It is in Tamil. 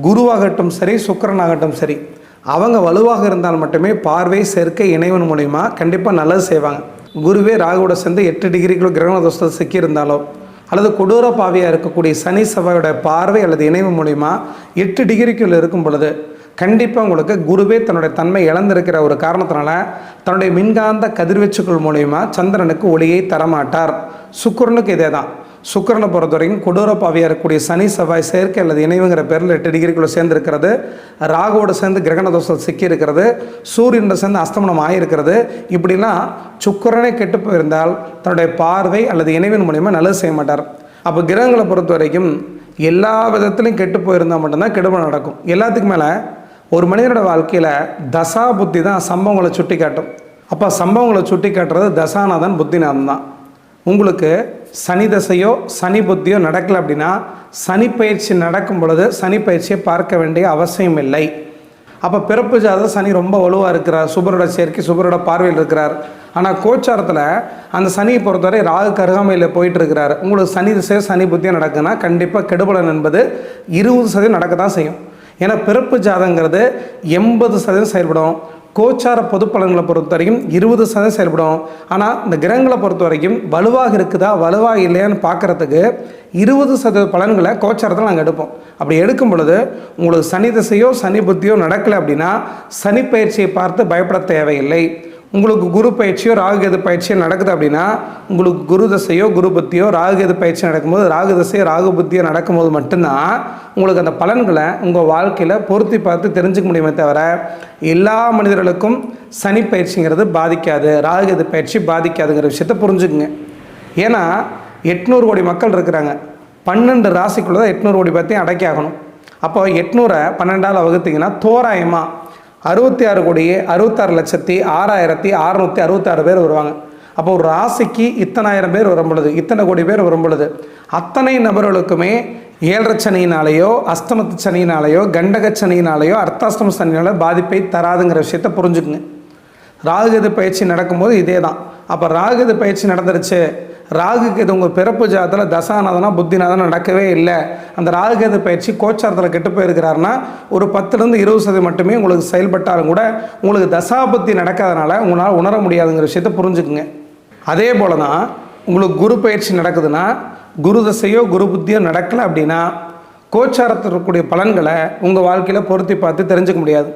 குருவாகட்டும் சரி சுக்கரனாகட்டும் சரி அவங்க வலுவாக இருந்தால் மட்டுமே பார்வை சேர்க்கை இணைவன் மூலிமா கண்டிப்பாக நல்லது செய்வாங்க. குருவே ராகுவோட சேர்ந்து எட்டு டிகிரிக்குள்ள கிரகண தோஷத்தில் சிக்கியிருந்தாலோ அல்லது கொடூர பாவியாக இருக்கக்கூடிய சனி செவ்வாயோட பார்வை அல்லது இணைவு மூலிமா எட்டு டிகிரிக்குள்ள இருக்கும் பொழுது கண்டிப்பாக உங்களுக்கு குருவே தன்னுடைய தன்மை இழந்திருக்கிற ஒரு காரணத்தினால தன்னுடைய மின்காந்த கதிர்வீச்சுக்கள் மூலிமா சந்திரனுக்கு ஒளியை தரமாட்டார். சுக்கரனுக்கு இதே தான் சுக்கிரனை பொறுத்த வரைக்கும் கொடூரப்பாவியாக இருக்கக்கூடிய சனி செவ்வாய் செயற்கை அல்லது இணைவுங்கிற பேரில் எட்டு டிகிரிக்குள்ளே சேர்ந்துருக்கிறது. ராகுவோட சேர்ந்து கிரகண தோஷம் சிக்கி இருக்கிறது சூரியனோட சேர்ந்து அஸ்தமனம் ஆகியிருக்கிறது இப்படிலாம் சுக்கிரனே கெட்டு போயிருந்தால் தன்னுடைய பார்வை அல்லது இணைவின் மூலிமா நல்லது செய்ய மாட்டார். அப்போ கிரகங்களை பொறுத்த வரைக்கும் எல்லா விதத்துலையும் கெட்டு போயிருந்தால் மட்டும்தான் கெடுபம் நடக்கும். எல்லாத்துக்கும் மேலே ஒரு மனிதனோட வாழ்க்கையில் தசா புத்தி தான் சம்பவங்களை சுட்டி காட்டும் அப்போ சம்பவங்களை சுட்டி காட்டுறது தசாநாதன் புத்திநாதன் தான் உங்களுக்கு சனி தசையோ சனி புத்தியோ நடக்கலை அப்படின்னா சனி பயிற்சி நடக்கும் பொழுது சனி பயிற்சியை பார்க்க வேண்டிய அவசியம் இல்லை. அப்போ பிறப்பு ஜாதகம் சனி ரொம்ப வலுவாக இருக்கிறார். சுபரோட சேர்க்கை சுபரோட பார்வையில் இருக்கிறார். ஆனால் கோச்சாரத்தில் அந்த சனியை பொறுத்தவரை ராகு கருகாமையில் போயிட்டு இருக்கிறார். உங்களுக்கு சனி திசை சனி புத்தியம் நடக்குன்னா கண்டிப்பாக கெடுபலன் என்பது இருபது சதவீதம் நடக்க தான் செய்யும். ஏன்னா பிறப்பு ஜாதங்கிறது எண்பது சதவீதம் செயல்படும். கோச்சார பொது பலன்களை பொறுத்த வரைக்கும் இருபது சதவீதம் செயல்படும். ஆனால் இந்த கிரகங்களை பொறுத்த வரைக்கும் வலுவாக இருக்குதா வலுவாக இல்லையான்னு பார்க்குறதுக்கு இருபது சதவீத பலன்களை கோச்சாரத்தில் நாங்கள் எடுப்போம். அப்படி எடுக்கும் பொழுது உங்களுக்கு சனி திசையோ சனி புத்தியோ நடக்கலை அப்படின்னா சனி பயிற்சியை பார்த்து பயப்பட தேவையில்லை. உங்களுக்கு குரு பயிற்சியோ ராகுகேது பயிற்சியோ நடக்குது அப்படின்னா உங்களுக்கு குரு தசையோ குரு புத்தியோ ராகுகேது பயிற்சி நடக்கும்போது ராகு தசையோ ராகு புத்தியோ நடக்கும்போது மட்டும்தான் உங்களுக்கு அந்த பலன்களை உங்கள் வாழ்க்கையில் பொருத்தி பார்த்து தெரிஞ்சுக்க முடியுமே தவிர எல்லா மனிதர்களுக்கும் சனி பயிற்சிங்கிறது பாதிக்காது ராகுகேது பயிற்சி பாதிக்காதுங்கிற விஷயத்தை புரிஞ்சுக்குங்க. ஏன்னா எட்நூறு கோடி மக்கள் இருக்கிறாங்க. பன்னெண்டு ராசிக்குள்ளே தான் எட்நூறு கோடி பற்றியும் அடக்கி ஆகணும் அப்போ எட்நூறை பன்னெண்டால் வகுத்தீங்கன்னா தோராயமாக அறுபத்தி ஆறு கோடியே அறுபத்தாறு லட்சத்தி ஆறாயிரத்தி அறநூற்றி அறுபத்தாறு பேர் வருவாங்க. அப்போ ஒரு ராசிக்கு இத்தனாயிரம் பேர் வரும் பொழுது இத்தனை கோடி பேர் வரும் பொழுது அத்தனை நபர்களுக்குமே ஏழரை சனியினாலேயோ அஸ்தமத்து சனியினாலேயோ கண்டக சனியினாலேயோ அர்த்தாஷ்டம சனியினால பாதிப்பை தராதுங்கிற விஷயத்த புரிஞ்சுக்குங்க. ராகுகது பயிற்சி நடக்கும்போது இதே தான் அப்போ ராகுகது பயிற்சி நடந்துருச்சு ராகுக்கு இது உங்கள் பிறப்பு ஜாதத்தில் தசாநாதனா புத்திநாதனா நடக்கவே இல்லை. அந்த ராகுகேது பயிற்சி கோச்சாரத்தில் கெட்டு போயிருக்கிறாருன்னா ஒரு பத்துலேருந்து இருபது சதவீதம் மட்டுமே உங்களுக்கு செயல்பட்டாலும் கூட உங்களுக்கு தசாபுத்தி நடக்காதனால உங்களால் உணர முடியாதுங்கிற விஷயத்தை புரிஞ்சுக்குங்க. அதே போல தான் உங்களுக்கு குரு பயிற்சி நடக்குதுன்னா குரு தசையோ குரு புத்தியோ நடக்கலை அப்படின்னா கோச்சாரத்தில் இருக்கக்கூடிய பலன்களை உங்கள் வாழ்க்கையில் பொருத்தி பார்த்து தெரிஞ்சுக்க முடியாது.